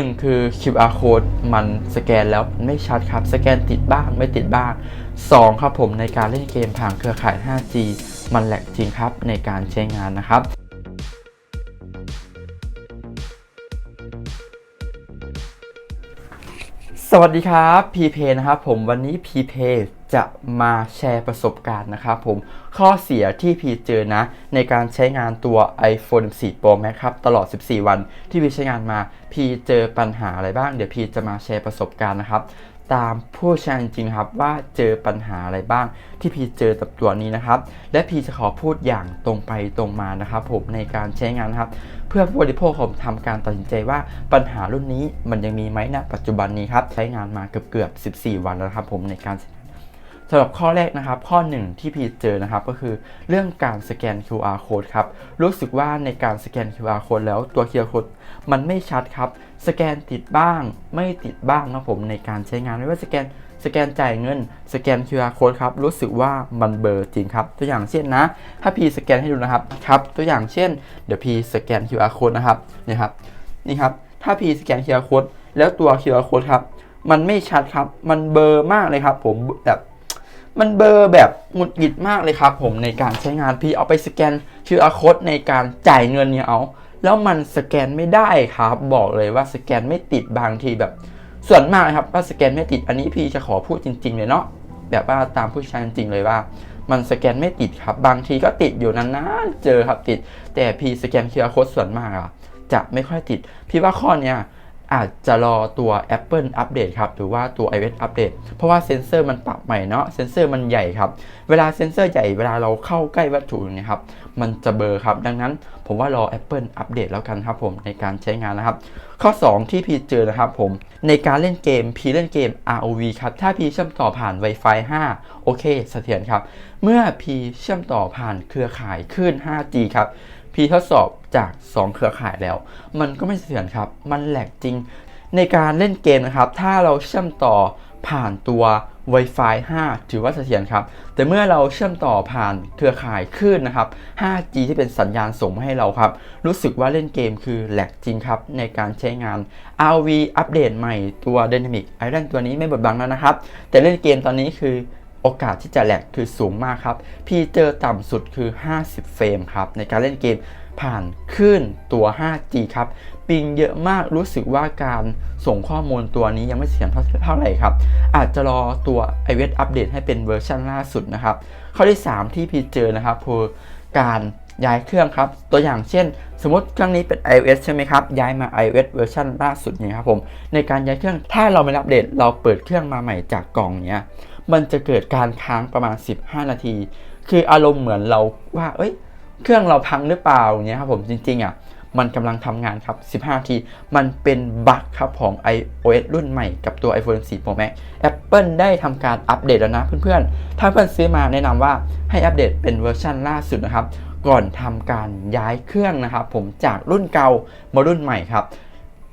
1 คือ QR code มันสแกนแล้วไม่ชัดครับ สแกนติดบ้างไม่ติดบ้าง 2 ครับผมในการเล่นเกมผ่านเครือข่าย 5G มันแหลกจริงครับในการใช้งานนะครับสวัสดีครับพีเพนะครับผมวันนี้พีเพ จะมาแชร์ประสบการณ์นะครับผมข้อเสียที่พีเจอนะ ในการใช้งานตัว iPhone 14 Pro Max ครับ ตลอด 14 วันที่พีใช้งานมา พีเจอปัญหาอะไรบ้าง เดี๋ยวพีจะมาแชร์ประสบการณ์นะครับตามผู้ใช้จริงครับว่าเจอปัญหาอะไรบ้างที่พีเจอกับตัวนี้นะครับ และพีจะขอพูดอย่างตรงไปตรงมานะครับผมในการใช้งานนะครับ เพื่อผู้บริโภคผมทำการตัดสินใจว่าปัญหารุ่นนี้มันยังมีไหมณปัจจุบันนี้ครับใช้งานมาเกือบเกือบ 14 วันแล้วครับผมในการใช้ สำหรับข้อแรกนะครับ ข้อหนึ่งที่พีเจอนะครับก็คือเรื่องการสแกน QR code ครับ รู้สึกว่าในการสแกน QR code แล้วตัว QR code มันไม่ชัดครับ สแกนติดบ้าง ไม่ติดบ้างนะผมในการใช้งานไม่ว่าสแกนสแกนจ่ายเงิน สแกน QR code ครับ รู้สึกว่ามันเบอร์จริงครับ ตัวอย่างเช่นนะ ถ้าพีสแกนให้ดูนะครับครับ ตัวอย่างเช่น เดี๋ยวพีสแกน QR code นะครับนี่ครับนี่ครับ ถ้าพีสแกน QR code แล้วตัว QR code ครับ มันไม่ชัดครับ มันเบอร์มากเลยครับ ผมแบบ มันเบอร์แบบหงุดหงิดมากเลยครับผมในการใช้งานพี่เอาไปสแกน QR code ในการจ่ายเงินเนี่ยเอา แล้วมันสแกนไม่ได้ครับ บอกเลยว่าสแกนไม่ติดบางทีแบบ ส่วนมากนะครับว่าสแกนไม่ติดอันนี้พี่จะขอพูดจริง ๆ เลยเนาะแบบว่าตามผู้ใช้จริงๆเลยว่า มันสแกนไม่ติดครับ บางทีก็ติดอยู่นานๆเจอครับติด แต่พี่สแกน QR code ส่วนมากอะจะไม่ค่อยติด พี่ว่าข้อเนี้ย อาจจะรอตัว Apple อัปเดตครับ หรือว่าตัว iOS อัปเดต เพราะว่าเซนเซอร์มันปรับใหม่เนาะ เซนเซอร์มันใหญ่ครับ เวลาเซนเซอร์ใหญ่ เวลาเราเข้าใกล้วัตถุเนี่ยครับ มันจะเบอร์ครับ ดังนั้นผมว่ารอ Apple อัปเดตแล้วกันครับผมในการใช้งานนะครับ ข้อ 2 ที่พี่เจอนะครับผม ในการเล่นเกม พี่เล่นเกม ROV ครับ ถ้าพี่เชื่อมต่อผ่าน Wi-Fi 5 โอเคเสถียรครับ เมื่อพี่เชื่อมต่อผ่านเครือข่ายคลื่น 5G ครับ พีทดสอบจาก 2 เครือข่ายแล้ว มันก็ไม่เสถียรครับ มันแหลกจริง ในการเล่นเกมนะครับ ถ้าเราเชื่อมต่อผ่านตัว Wi-Fi 5 ถือว่าเสถียรครับ แต่เมื่อเราเชื่อมต่อผ่านเครือข่ายคลื่นนะครับ 5G ที่เป็นสัญญาณส่งมาให้เราครับ รู้สึกว่าเล่นเกมคือแหลกจริงครับ ในการใช้งาน RV อัปเดตใหม่ตัว Dynamic Island ตัวนี้ไม่บดบังแล้วนะครับ แต่เล่นเกมตอนนี้คือ โอกาสที่จะแหลกคือสูงมากครับ พี่เจอต่ำสุดคือ 50 เฟรมครับ ในการเล่นเกมผ่านคลื่นตัว 5G ครับ ปิงเยอะมากรู้สึกว่าการส่งข้อมูลตัวนี้ยังไม่เสถียรเท่าไหร่ครับ อาจจะรอตัว iOS อัปเดตให้เป็นเวอร์ชันล่าสุดนะครับ ข้อที่ 3 ที่พี่เจอนะครับคือการย้ายเครื่องครับ ตัวอย่างเช่น สมมติเครื่องนี้เป็น iOS ใช่ไหมครับ ย้ายมา iOS เวอร์ชันล่าสุดเนี่ยครับผม ในการย้ายเครื่อง ถ้าเราไม่อัปเดต เราเปิดเครื่องมาใหม่จากกล่องเนี้ย มันจะเกิดการค้างประมาณ 15 นาที คืออารมณ์เหมือนเราว่า เอ้ย เครื่องเราพังหรือเปล่าเนี่ยครับผมจริงๆอะมันกำลังทำงานครับ 15 นาที มันเป็นบั๊กครับของ iOS รุ่นใหม่กับตัว iPhone 4 Pro Max Apple ได้ทำการอัปเดตแล้วนะเพื่อนๆ ถ้าเพื่อนซื้อมาแนะนำว่าให้อัปเดตเป็นเวอร์ชันล่าสุดนะครับ ก่อนทำการย้ายเครื่องนะครับ ผมจากรุ่นเก่ามารุ่นใหม่ครับ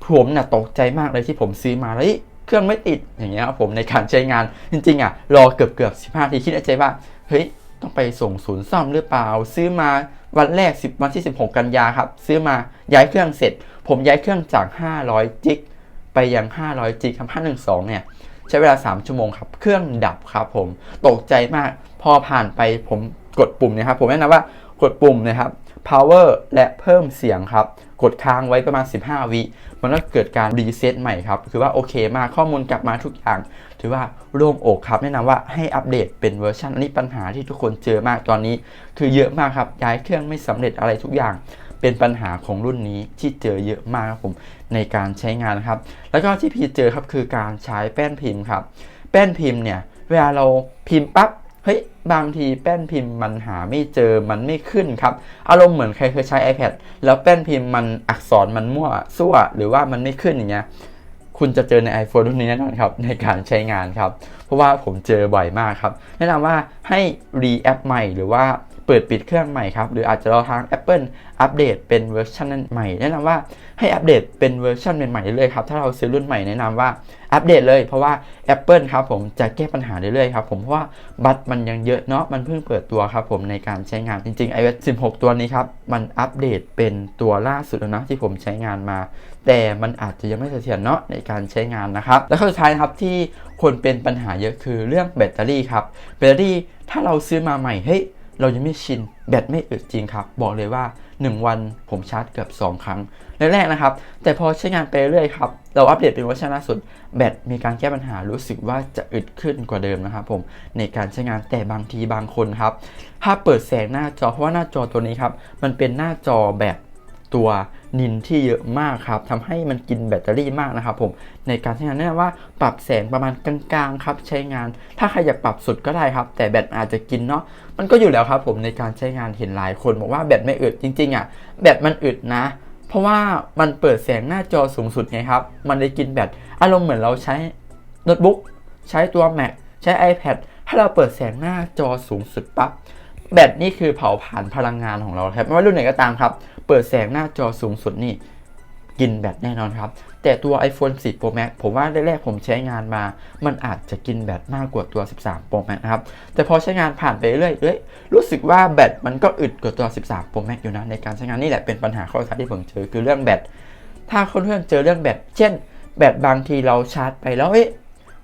ผมน่ะตกใจมากเลยที่ผมซื้อมาแล้ว เครื่องไม่ติดอย่างเงี้ยครับผมในการใช้งานจริงๆอะรอเกือบเกือบๆ15นาทีคิดในใจว่าเฮ้ยต้องไปส่งศูนย์ซ่อมหรือเปล่า ซื้อมาวันแรก 10 วันที่ 16 กันยาครับ ซื้อมาย้ายเครื่องเสร็จ ผมย้ายเครื่องจาก 500 จิกไปยัง 500 จิกครับ 512 เนี่ย ใช้เวลา 3 ชั่วโมงครับ เครื่องดับครับผมตกใจมากพอผ่านไปผมกดปุ่มนะครับ ผมแนะนำว่ากดปุ่มนะครับ power และเพิ่มเสียงครับ กดค้างไว้ประมาณ 15 วิมันก็เกิดการรีเซ็ตใหม่ครับคือว่าโอเคมากข้อมูลกลับมาทุกอย่าง ถือว่าโล่งอกครับ แนะนำว่าให้อัปเดตเป็นเวอร์ชันอันนี้ปัญหาที่ทุกคนเจอมากตอนนี้ คือเยอะมากครับย้ายเครื่องไม่สำเร็จอะไรทุกอย่างเป็นปัญหาของรุ่นนี้ที่เจอเยอะมากครับผมในการใช้งานนะครับ แล้วก็ที่พีเจอครับคือการใช้แป้นพิมพ์ครับ แป้นพิมพ์เนี่ยเวลาเราพิมพ์ปั๊บ เฮ้ยบางทีแป้นพิมพ์มันหาไม่เจอมันไม่ขึ้นครับ อารมณ์เหมือนใครเคยใช้ iPad แล้วแป้นพิมพ์มันอักษรมันมั่วสั่วหรือว่ามันไม่ขึ้นอย่างเงี้ยคุณจะเจอใน iPhone รุ่นนี้แน่นอนครับ ในการใช้งานครับ เพราะว่าผมเจอบ่อยมากครับ แนะนำว่าให้รีแอปใหม่หรือว่า เปิดปิดเครื่องใหม่ครับ หรืออาจจะรอทาง Apple อัปเดตเป็นเวอร์ชันใหม่ แนะนำว่าให้อัปเดตเป็นเวอร์ชันใหม่ๆเรื่อยๆครับ ถ้าเราซื้อรุ่นใหม่แนะนำว่าอัปเดตเลย เพราะว่า Apple ครับผมจะแก้ปัญหาเรื่อยๆครับผมเพราะว่าบัตรมันยังเยอะเนาะมันเพิ่งเปิดตัวครับผมในการใช้งานจริงๆ iOS 16 ตัวนี้ครับ มันอัปเดตเป็นตัวล่าสุดแล้วนะที่ผมใช้งานมา แต่มันอาจจะยังไม่เสถียรเนาะในการใช้งานนะครับและข้อสุดท้ายนะครับที่คนเป็นปัญหาเยอะคือเรื่องแบตเตอรี่ครับแบตเตอรี่ถ้าเราซื้อมาใหม่เฮ้ย เรายังไม่ชินแบตไม่อึดจริงครับ บอกเลยว่า 1 วันผมชาร์จเกือบ 2 ครั้งแรกๆนะครับ แต่พอใช้งานไปเรื่อยครับ เราอัปเดตเป็นเวอร์ชันล่าสุด แบตมีการแก้ปัญหารู้สึกว่าจะอึดขึ้นกว่าเดิมนะครับผมในการใช้งานแต่บางทีบางคนครับ ถ้าเปิดแสงหน้าจอเพราะว่าหน้าจอตัวนี้ครับมันเป็นหน้าจอแบบ ตัวนินที่เยอะมากครับทำให้มันกินแบตเตอรี่มากนะครับผมในการใช้งานแนะนำว่าปรับแสงประมาณกลางๆครับใช้งาน ถ้าใครอยากปรับสุดก็ได้ครับ แต่แบตอาจจะกินเนาะมันก็อยู่แล้วครับผมในการใช้งานเห็นหลายคนบอกว่าแบตไม่อึดจริงๆอะแบตมันอึดนะ เพราะว่ามันเปิดแสงหน้าจอสูงสุดไงครับ มันเลยกินแบตอารมณ์เหมือนเราใช้โน้ตบุ๊กใช้ตัว Mac ใช้ iPad ถ้าเราเปิดแสงหน้าจอสูงสุดปั๊บ แบตนี่คือเผาผลาญพลังงานของเราครับไม่ว่ารุ่นไหนก็ตามครับ เปิดแสงหน้าจอสูงสุดนี่กินแบตแน่นอนครับ แต่ตัว iPhone 10 Pro Max ผมว่าแรกๆผมใช้งานมา มันอาจจะกินแบตมากกว่าตัว 13 Pro Max นะครับ แต่พอใช้งานผ่านไปเรื่อยๆเอ้ยรู้สึกว่าแบตมันก็อึดกว่าตัว 13 Pro Max อยู่นะ ในการใช้งานนี่แหละเป็นปัญหาข้อท้ายที่ผมเจอคือเรื่องแบต ถ้าเพื่อนๆเจอเรื่องแบต เช่น แบตบางทีเราชาร์จไปแล้วเอ๊ะ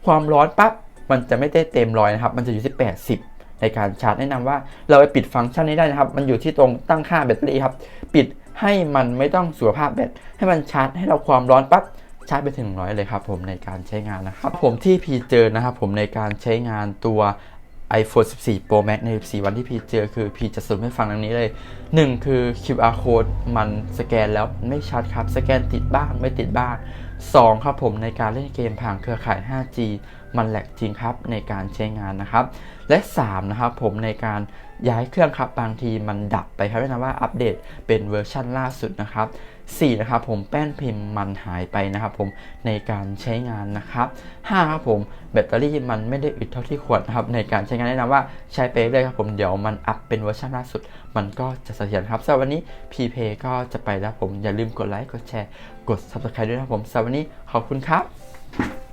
ความร้อนปั๊บ มันจะไม่ได้เต็มร้อยนะครับ มันจะอยู่ที่80 ในการชาร์จแนะนำว่าเราไปปิดฟังก์ชันนี้ได้นะครับ มันอยู่ที่ตรงตั้งค่าแบตเตอรี่ครับ ปิดให้มันไม่ต้องสุขภาพแบตให้มันชาร์จให้เราความร้อนปั๊บชาร์จไปถึงร้อยเลยครับผมในการใช้งานนะครับ ผมที่พีเจอนะครับผมในการใช้งานตัว iPhone 14 Pro Max ใน 14 วันที่พีเจอคือพีจะสรุปให้ฟังดังนี้เลย 1 คือ QR code มันสแกนแล้วไม่ชัดครับ สแกนติดบ้างไม่ติดบ้าง 2ครับผมในการเล่นเกมผ่านเครือข่าย 5G มันแหลกจริงครับในการใช้งานนะครับ และ3นะครับผมในการย้ายเครื่องครับบางทีมันดับไปครับแนะนำว่าอัปเดตเป็นเวอร์ชั่นล่าสุดนะครับ 4นะครับผมแป้นพิมพ์มันหายไปนะครับผมในการใช้งานนะครับ5ครับผมแบตเตอรี่มันไม่ได้อึดเท่าที่ควรนะครับในการใช้งานแนะนำว่าใช้ไปเรื่อยครับผมเดี๋ยวมันอัปเป็นเวอร์ชันล่าสุด มันก็จะเสถียรครับสำหรับวันนี้ PP ก็จะไปแล้วผมอย่าลืมกดไลค์กดแชร์กด Subscribe ด้วยนะครับผมสำหรับวันนี้ขอบคุณครับ